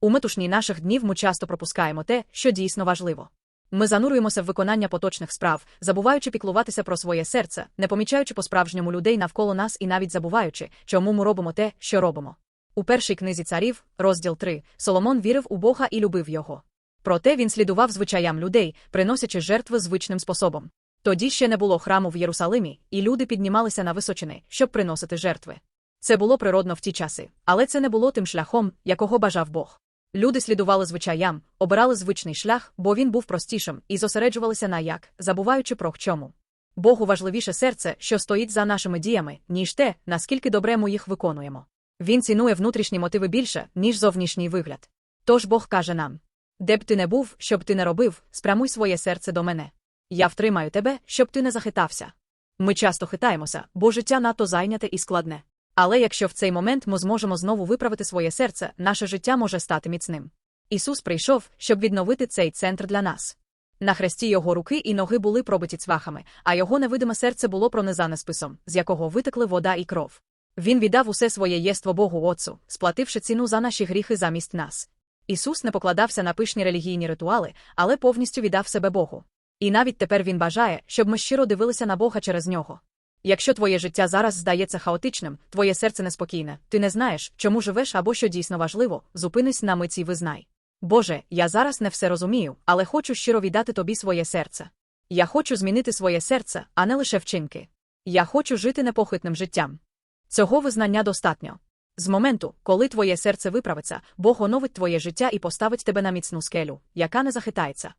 У метушні наших днів ми часто пропускаємо те, що дійсно важливо. Ми занурюємося в виконання поточних справ, забуваючи піклуватися про своє серце, не помічаючи по-справжньому людей навколо нас і навіть забуваючи, чому ми робимо те, що робимо. У першій книзі царів, розділ 3, Соломон вірив у Бога і любив його. Проте він слідував звичаям людей, приносячи жертви звичним способом. Тоді ще не було храму в Єрусалимі, і люди піднімалися на височини, щоб приносити жертви. Це було природно в ті часи, але це не було тим шляхом, якого бажав Бог. Люди слідували звичаям, обирали звичний шлях, бо він був простішим, і зосереджувалися на як, забуваючи про чому. Богу важливіше серце, що стоїть за нашими діями, ніж те, наскільки добре ми їх виконуємо. Він цінує внутрішні мотиви більше, ніж зовнішній вигляд. Тож Бог каже нам: де б ти не був, що б ти не робив, спрямуй своє серце до мене. Я втримаю тебе, щоб ти не захитався. Ми часто хитаємося, бо життя надто зайняте і складне. Але якщо в цей момент ми зможемо знову виправити своє серце, наше життя може стати міцним. Ісус прийшов, щоб відновити цей центр для нас. На хресті його руки і ноги були пробиті цвахами, а його невидиме серце було пронизане списом, з якого витекли вода і кров. Він віддав усе своє єство Богу Отцу, сплативши ціну за наші гріхи замість нас. Ісус не покладався на пишні релігійні ритуали, але повністю віддав себе Богу. І навіть тепер Він бажає, щоб ми щиро дивилися на Бога через нього. Якщо твоє життя зараз здається хаотичним, твоє серце неспокійне, ти не знаєш, чому живеш або що дійсно важливо, зупинись на миці і визнай. Боже, я зараз не все розумію, але хочу щиро віддати тобі своє серце. Я хочу змінити своє серце, а не лише вчинки. Я хочу жити непохитним життям. Цього визнання достатньо. З моменту, коли твоє серце виправиться, Бог оновить твоє життя і поставить тебе на міцну скелю, яка не захитається.